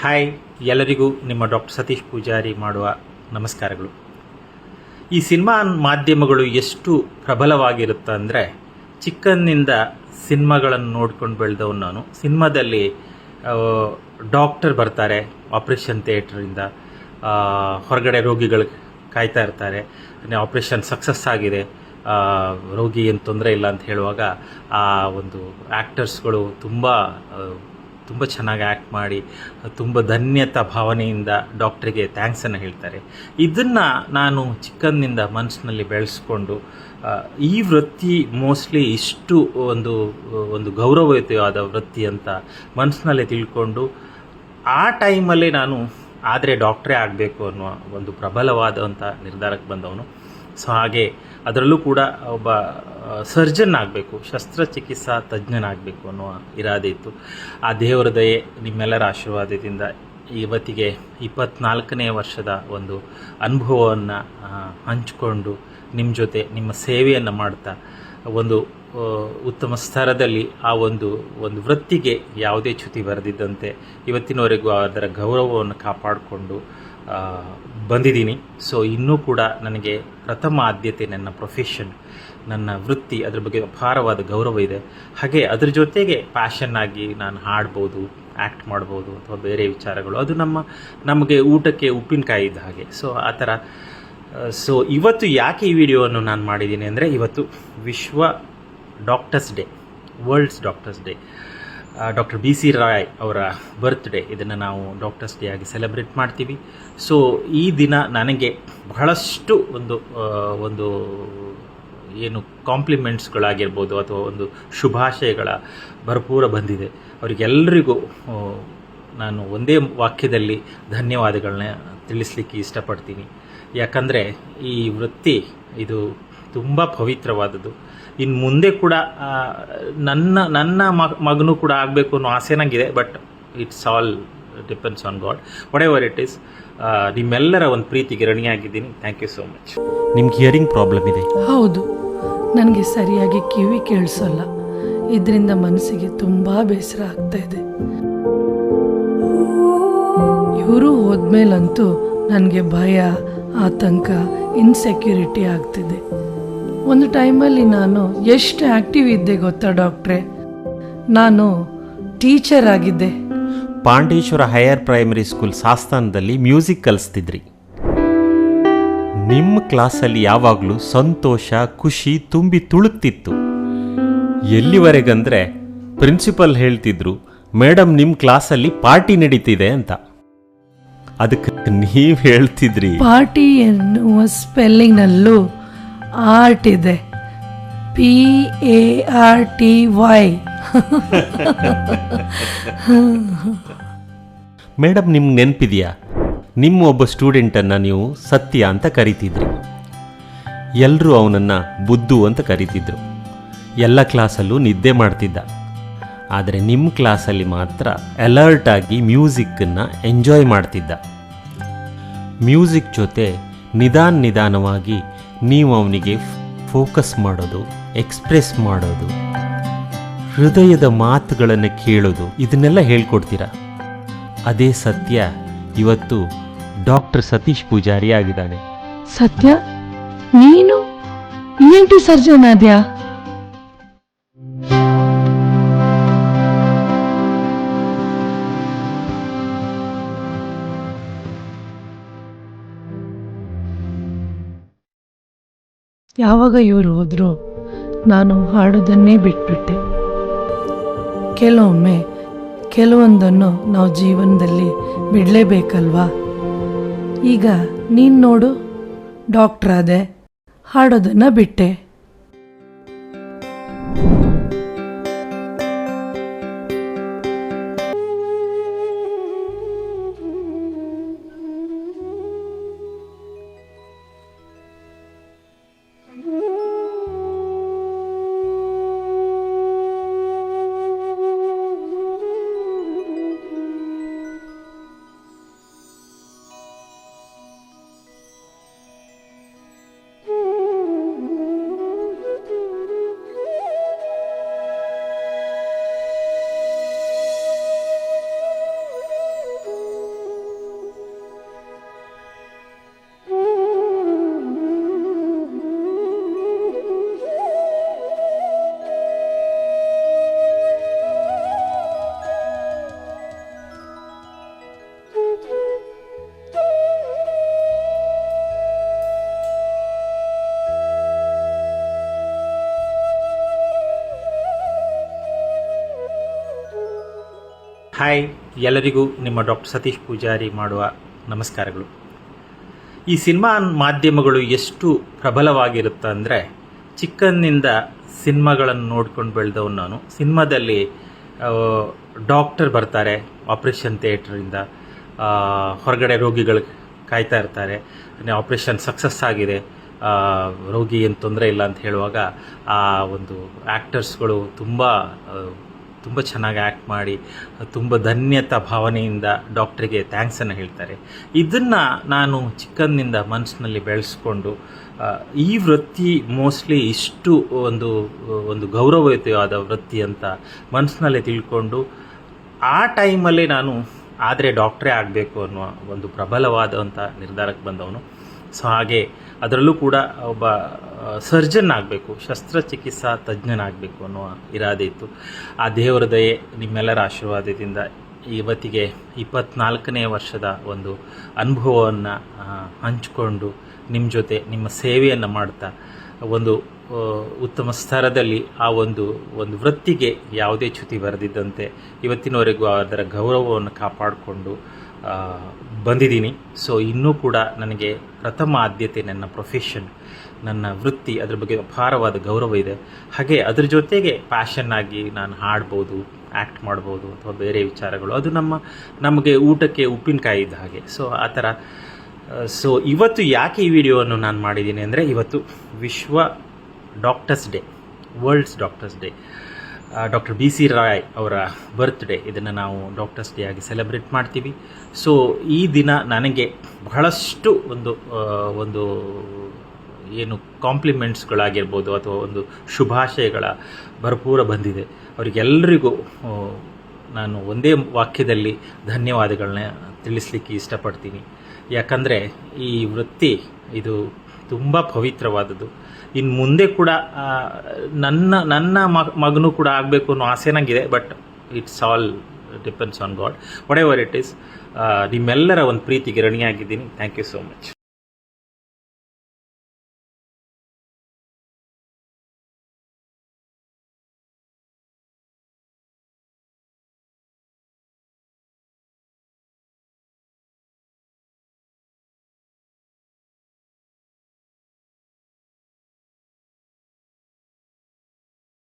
Hi, ಎಲ್ಲರಿಗೂ ನಿಮ್ಮ doctor Satish Poojary ಮಾಡುವ ನಮಸ್ಕಾರಗಳು. ಈ ಸಿನಿಮಾ ಮಾಧ್ಯಮಗಳು ಎಷ್ಟು ಪ್ರಬಲವಾಗಿರುತ್ತೆ ಅಂದರೆ ಚಿಕ್ಕಂದಿನಿಂದ ಸಿನಿಮಾಗಳನ್ನು ನೋಡ್ಕೊಂಡು ಬೆಳೆದವನು ನಾನು. ಸಿನಿಮಾದಲ್ಲಿ ಡಾಕ್ಟರ್ ಬರ್ತಾರೆ, ಆಪ್ರೇಷನ್ ಥಿಯೇಟ್ರಿಂದ ಹೊರಗಡೆ ರೋಗಿಗಳು ಕಾಯ್ತಾ ಇರ್ತಾರೆ. ಆಪ್ರೇಷನ್ ಸಕ್ಸಸ್ ಆಗಿದೆ ರೋಗಿ ಏನು ತೊಂದರೆ ಇಲ್ಲ ಅಂತ ಹೇಳುವಾಗ ಆ ಒಂದು ಆ್ಯಕ್ಟರ್ಸ್ಗಳು ತುಂಬ ತುಂಬ ಚೆನ್ನಾಗಿ ಆ್ಯಕ್ಟ್ ಮಾಡಿ, ತುಂಬ ಧನ್ಯತಾ ಭಾವನೆಯಿಂದ ಡಾಕ್ಟ್ರಿಗೆ ಥ್ಯಾಂಕ್ಸನ್ನು ಹೇಳ್ತಾರೆ. ಇದನ್ನು ನಾನು ಚಿಕ್ಕಂದಿನಿಂದ ಮನಸ್ಸಿನಲ್ಲಿ ಬೆಳೆಸ್ಕೊಂಡು ಈ ವೃತ್ತಿ ಮೋಸ್ಟ್ಲಿ ಇಷ್ಟು ಒಂದು ಒಂದು ಗೌರವಯುತವಾದ ವೃತ್ತಿ ಅಂತ ಮನಸ್ಸಿನಲ್ಲಿ ತಿಳ್ಕೊಂಡು, ಆ ಟೈಮಲ್ಲಿ ನಾನು, ಆದರೆ ಡಾಕ್ಟ್ರೇ ಆಗಬೇಕು ಅನ್ನುವ ಒಂದು ಪ್ರಬಲವಾದಂಥ ನಿರ್ಧಾರಕ್ಕೆ ಬಂದವನು. ಸೊ ಹಾಗೆ ಅದರಲ್ಲೂ ಕೂಡ ಒಬ್ಬ ಸರ್ಜನ್ ಆಗಬೇಕು, ಶಸ್ತ್ರಚಿಕಿತ್ಸಾ ತಜ್ಞನಾಗಬೇಕು ಅನ್ನುವ ಇರಾದೆ ಇತ್ತು. ಆ ದೇವರ ದಯೆ ನಿಮ್ಮೆಲ್ಲರ ಆಶೀರ್ವಾದದಿಂದ ಇವತ್ತಿಗೆ ಇಪ್ಪತ್ನಾಲ್ಕನೇ ವರ್ಷದ ಒಂದು ಅನುಭವವನ್ನು ಹಂಚಿಕೊಂಡು ನಿಮ್ಮ ಜೊತೆ, ನಿಮ್ಮ ಸೇವೆಯನ್ನು ಮಾಡ್ತಾ ಒಂದು ಉತ್ತಮ ಸ್ತರದಲ್ಲಿ ಆ ಒಂದು ಒಂದು ವೃತ್ತಿಗೆ ಯಾವುದೇ ಚ್ಯುತಿ ಬರೆದಿದ್ದಂತೆ ಇವತ್ತಿನವರೆಗೂ ಅದರ ಗೌರವವನ್ನು ಕಾಪಾಡಿಕೊಂಡು ಬಂದಿದ್ದೀನಿ. ಸೊ ಇನ್ನೂ ಕೂಡ ನನಗೆ ಪ್ರಥಮ ಆದ್ಯತೆ ನನ್ನ ಪ್ರೊಫೆಷನ್ ನನ್ನ ವೃತ್ತಿ, ಅದ್ರ ಬಗ್ಗೆ ಅಪಾರವಾದ ಗೌರವ ಇದೆ. ಹಾಗೆ ಅದ್ರ ಜೊತೆಗೆ ಪ್ಯಾಷನ್ ಆಗಿ ನಾನು ಹಾಡ್ಬೋದು ಆ್ಯಕ್ಟ್ ಮಾಡ್ಬೋದು ಅಥವಾ ಬೇರೆ ವಿಚಾರಗಳು. ಅದು ನಮ್ಮ, ನಮಗೆ ಊಟಕ್ಕೆ ಉಪ್ಪಿನಕಾಯಿ ಇದ್ದ ಹಾಗೆ. ಸೊ ಆ ಥರ ಸೊ ಇವತ್ತು ಯಾಕೆ ಈ ವಿಡಿಯೋವನ್ನು ನಾನು ಮಾಡಿದ್ದೀನಿ ಅಂದರೆ ಇವತ್ತು ವಿಶ್ವ doctors day worlds doctors day doctor B C Roy ಅವರ ಬರ್ತ್ಡೇ ಇದನ್ನು ನಾವು ಡಾಕ್ಟರ್ಸ್ ಡೇ ಆಗಿ ಸೆಲೆಬ್ರೇಟ್ ಮಾಡ್ತೀವಿ. ಸೊ ಈ ದಿನ ನನಗೆ ಬಹಳಷ್ಟು ಒಂದು ಒಂದು ಏನು ಕಾಂಪ್ಲಿಮೆಂಟ್ಸ್ಗಳಾಗಿರ್ಬೋದು ಅಥವಾ ಒಂದು ಶುಭಾಶಯಗಳ ಭರಪೂರ ಬಂದಿದೆ. ಅವರಿಗೆಲ್ಲರಿಗೂ ನಾನು ಒಂದೇ ವಾಕ್ಯದಲ್ಲಿ ಧನ್ಯವಾದಗಳನ್ನ ತಿಳಿಸ್ಲಿಕ್ಕೆ ಇಷ್ಟಪಡ್ತೀನಿ. ಯಾಕಂದರೆ ಈ ವೃತ್ತಿ ಇದು ತುಂಬ ಪವಿತ್ರವಾದದ್ದು. ಇನ್ನು ಮುಂದೆ ಕೂಡ ನನ್ನ ನನ್ನ ಮಗ ಮಗನೂ ಕೂಡ ಆಗಬೇಕು ಅನ್ನೋ ಆಸೆ ನನಗಿದೆ but it's all depends on God whatever it is ನಿಮ್ಮೆಲ್ಲರ ಒಂದು ಪ್ರೀತಿಗೆ ಋಣಿಯಾಗಿದ್ದೀನಿ. ಥ್ಯಾಂಕ್ ಯು ಸೋ ಮಚ್ ನಿಮ್ಗೆ ಹಿಯರಿಂಗ್ ಪ್ರಾಬ್ಲಮ್ ಇದೆ? ಹೌದು. ನನಗೆ ಸರಿಯಾಗಿ ಕಿವಿ ಕೇಳಿಸಲ್ಲ. ಇದರಿಂದ ಮನಸ್ಸಿಗೆ ತುಂಬ ಬೇಸರ ಆಗ್ತಾ ಇದೆ. ಇವರು ಹೋದ್ಮೇಲಂತೂ ನನಗೆ ಭಯ ಆತಂಕ ಇನ್ಸೆಕ್ಯೂರಿಟಿ ಆಗ್ತಿದೆ. ಒಂದು ಟೈಮಲ್ಲಿ ನಾನು ಎಷ್ಟು ಆಕ್ಟಿವ್ ಇದ್ದೆ ಗೊತ್ತಾ ಡಾಕ್ಟ್ರೆ? ನಾನು ಟೀಚರ್ ಆಗಿದ್ದೆ. ಪಾಂಡೇಶ್ವರ ಹೈಯರ್ ಪ್ರೈಮರಿ ಸ್ಕೂಲ್ ಸಾಸ್ತಾನದಲ್ಲಿ ಮ್ಯೂಸಿಕ್ ಕಲಿಸ್ತಿದ್ರಿ. ನಿಮ್ಮ ಕ್ಲಾಸಲ್ಲಿ ಯಾವಾಗಲೂ ಸಂತೋಷ ಖುಷಿ ತುಂಬಿ ತುಳುಕ್ತಿತ್ತು. ಎಲ್ಲಿವರೆಗಂದ್ರೆ ಪ್ರಿನ್ಸಿಪಲ್ ಹೇಳ್ತಿದ್ರು ಮೇಡಮ್ ನಿಮ್ಮ ಕ್ಲಾಸಲ್ಲಿ ಪಾರ್ಟಿ ನಡೀತಿದೆ ಅಂತ. ಅದಕ್ಕೆ ನೀವು ಹೇಳ್ತಿದ್ರಿ. ಪಾರ್ಟಿ ಎನ್ನುವ ಸ್ಪೆಲ್ಲಿಂಗ್ನಲ್ಲೂ ಆರ್ಟ್ ಇದೆ. P A R T Y madam ನಿಮ್ಗೆ ನೆನಪಿದೆಯಾ? ನಿಮ್ಮ ಒಬ್ಬ ಸ್ಟೂಡೆಂಟನ್ನು ನೀವು ಸತ್ಯ ಅಂತ ಕರಿತಿದ್ರಿ. ಎಲ್ಲರೂ ಅವನನ್ನು ಬುದ್ಧು ಅಂತ ಕರಿತಿದ್ರು. ಎಲ್ಲ ಕ್ಲಾಸಲ್ಲೂ ನಿದ್ದೆ ಮಾಡ್ತಿದ್ದ. ಆದರೆ ನಿಮ್ಮ ಕ್ಲಾಸಲ್ಲಿ ಮಾತ್ರ ಅಲರ್ಟ್ ಆಗಿ ಮ್ಯೂಸಿಕ್ಕನ್ನು ಎಂಜಾಯ್ ಮಾಡ್ತಿದ್ದ. ಮ್ಯೂಸಿಕ್ ಜೊತೆ ನಿಧಾನ ನಿಧಾನವಾಗಿ ನೀವು ಅವನಿಗೆ ಫೋಕಸ್ ಮಾಡೋದು ಎಕ್ಸ್ಪ್ರೆಸ್ ಮಾಡೋದು, ಹೃದಯದ ಮಾತುಗಳನ್ನು ಕೇಳೋದು, ಇದನ್ನೆಲ್ಲ ಹೇಳ್ಕೊಡ್ತೀರಾ? ಅದೇ ಸತ್ಯ, ಇವತ್ತು ಡಾಕ್ಟರ್ ಸತೀಶ್ ಪೂಜಾರಿ ಆಗಿದ್ದಾನೆ. ಸತ್ಯ? ನೀನು? ಸರ್ಜನ್ ಆದ್ಯಾ ಯಾವಾಗ ಇವರು ಹೋದ್ರು ನಾನು ಹಾಡೋದನ್ನೇ ಬಿಟ್ಬಿಟ್ಟೆ. ಕೆಲವೊಮ್ಮೆ ಕೆಲವೊಂದನ್ನು ನಾವು ಜೀವನದಲ್ಲಿ ಬಿಡಲೇಬೇಕಲ್ವಾ? ಈಗ ನೀನು ನೋಡು ಡಾಕ್ಟ್ರ್ ಆದೆ ಹಾಡೋದನ್ನು ಬಿಟ್ಟೆ. ಹಾಯ್ ಎಲ್ಲರಿಗೂ ನಿಮ್ಮ ಡಾಕ್ಟರ್ ಸತೀಶ್ ಪೂಜಾರಿ ಮಾಡುವ ನಮಸ್ಕಾರಗಳು. ಈ ಸಿನಿಮಾ ಮಾಧ್ಯಮಗಳು ಎಷ್ಟು ಪ್ರಬಲವಾಗಿರುತ್ತೆ ಅಂದರೆ ಚಿಕ್ಕಂದಿನಿಂದ ಸಿನಿಮಾಗಳನ್ನು ನೋಡ್ಕೊಂಡು ಬೆಳೆದವನು ನಾನು. ಸಿನಿಮಾದಲ್ಲಿ ಡಾಕ್ಟರ್ ಬರ್ತಾರೆ ಆಪ್ರೇಷನ್ ಥಿಯೇಟ್ರಿಂದ ಹೊರಗಡೆ ರೋಗಿಗಳು ಕಾಯ್ತಾ ಇರ್ತಾರೆ. ಆಪ್ರೇಷನ್ ಸಕ್ಸಸ್ ಆಗಿದೆ ರೋಗಿ ಏನು ತೊಂದರೆ ಇಲ್ಲ ಅಂತ ಹೇಳುವಾಗ ಆ ಒಂದು ಆ್ಯಕ್ಟರ್ಸ್ಗಳು ತುಂಬ ತುಂಬ ಚೆನ್ನಾಗಿ ಆ್ಯಕ್ಟ್ ಮಾಡಿ, ತುಂಬ ಧನ್ಯತಾ ಭಾವನೆಯಿಂದ ಡಾಕ್ಟ್ರಿಗೆ ಥ್ಯಾಂಕ್ಸನ್ನು ಹೇಳ್ತಾರೆ. ಇದನ್ನು ನಾನು ಚಿಕ್ಕಂದಿನಿಂದ ಮನಸ್ಸಿನಲ್ಲಿ ಬೆಳೆಸ್ಕೊಂಡು ಈ ವೃತ್ತಿ ಮೋಸ್ಟ್ಲಿ ಇಷ್ಟು ಒಂದು ಒಂದು ಗೌರವಯುತವಾದ ವೃತ್ತಿ ಅಂತ ಮನಸ್ಸಿನಲ್ಲೇ ತಿಳ್ಕೊಂಡು, ಆ ಟೈಮಲ್ಲಿ ನಾನು ಆದರೆ ಡಾಕ್ಟ್ರೇ ಆಗಬೇಕು ಅನ್ನುವ ಒಂದು ಪ್ರಬಲವಾದಂಥ ನಿರ್ಧಾರಕ್ಕೆ ಬಂದವನು. ಸೊ ಹಾಗೆ ಅದರಲ್ಲೂ ಕೂಡ ಒಬ್ಬ ಸರ್ಜನ್ ಆಗಬೇಕು, ಶಸ್ತ್ರಚಿಕಿತ್ಸಾ ತಜ್ಞನಾಗಬೇಕು ಅನ್ನುವ ಇರಾದೆ ಇತ್ತು. ಆ ದೇವರ ದಯೆ ನಿಮ್ಮೆಲ್ಲರ ಆಶೀರ್ವಾದದಿಂದ ಇವತ್ತಿಗೆ ಇಪ್ಪತ್ನಾಲ್ಕನೇ ವರ್ಷದ ಒಂದು ಅನುಭವವನ್ನು ಹಂಚಿಕೊಂಡು ನಿಮ್ಮ ಜೊತೆ, ನಿಮ್ಮ ಸೇವೆಯನ್ನು ಮಾಡ್ತಾ, ಒಂದು ಉತ್ತಮ ಸ್ತರದಲ್ಲಿ ಆ ಒಂದು ಒಂದು ವೃತ್ತಿಗೆ ಯಾವುದೇ ಚ್ಯುತಿ ಬರೆದಿದ್ದಂತೆ ಇವತ್ತಿನವರೆಗೂ ಅದರ ಗೌರವವನ್ನು ಕಾಪಾಡಿಕೊಂಡು ಬಂದಿದ್ದೀನಿ. ಸೊ ಇನ್ನೂ ಕೂಡ ನನಗೆ ಪ್ರಥಮ ಆದ್ಯತೆ ನನ್ನ ಪ್ರೊಫೆಷನ್ ನನ್ನ ವೃತ್ತಿ ಅದ್ರ ಬಗ್ಗೆ ಅಪಾರವಾದ ಗೌರವ ಇದೆ. ಹಾಗೆ ಅದ್ರ ಜೊತೆಗೆ ಪ್ಯಾಷನ್ ಆಗಿ ನಾನು ಹಾಡ್ಬೋದು ಆ್ಯಕ್ಟ್ ಮಾಡ್ಬೋದು ಅಥವಾ ಬೇರೆ ವಿಚಾರಗಳು. ಅದು ನಮ್ಮ, ನಮಗೆ ಊಟಕ್ಕೆ ಉಪ್ಪಿನಕಾಯಿ ಇದ್ದ ಹಾಗೆ. ಸೊ ಆ ಥರ ಸೊ ಇವತ್ತು ಯಾಕೆ ಈ ವಿಡಿಯೋವನ್ನು ನಾನು ಮಾಡಿದ್ದೀನಿ ಅಂದರೆ ಇವತ್ತು ವಿಶ್ವ doctors day worlds doctors day doctor B C Roy ಅವರ ಬರ್ತ್ಡೇ ಇದನ್ನು ನಾವು ಡಾಕ್ಟರ್ಸ್ ಡೇ ಆಗಿ ಸೆಲೆಬ್ರೇಟ್ ಮಾಡ್ತೀವಿ. ಸೊ ಈ ದಿನ ನನಗೆ ಬಹಳಷ್ಟು ಒಂದು ಒಂದು ಏನು ಕಾಂಪ್ಲಿಮೆಂಟ್ಸ್ಗಳಾಗಿರ್ಬೋದು ಅಥವಾ ಒಂದು ಶುಭಾಶಯಗಳ ಭರಪೂರ ಬಂದಿದೆ. ಅವರಿಗೆಲ್ಲರಿಗೂ ನಾನು ಒಂದೇ ವಾಕ್ಯದಲ್ಲಿ ಧನ್ಯವಾದಗಳನ್ನ ತಿಳಿಸ್ಲಿಕ್ಕೆ ಇಷ್ಟಪಡ್ತೀನಿ. ಯಾಕಂದರೆ ಈ ವೃತ್ತಿ, ಇದು ತುಂಬ ಪವಿತ್ರವಾದದ್ದು. ಇನ್ನು ಮುಂದೆ ಕೂಡ ನನ್ನ ನನ್ನ ಮಗ, ಮಗನೂ ಕೂಡ ಆಗಬೇಕು ಅನ್ನೋ ಆಸೆ ನನಗಿದೆ but it's all depends on God whatever it is ನಿಮ್ಮೆಲ್ಲರ ಒಂದು ಪ್ರೀತಿಗೆ ಋಣಿಯಾಗಿದ್ದೀನಿ. Thank you so much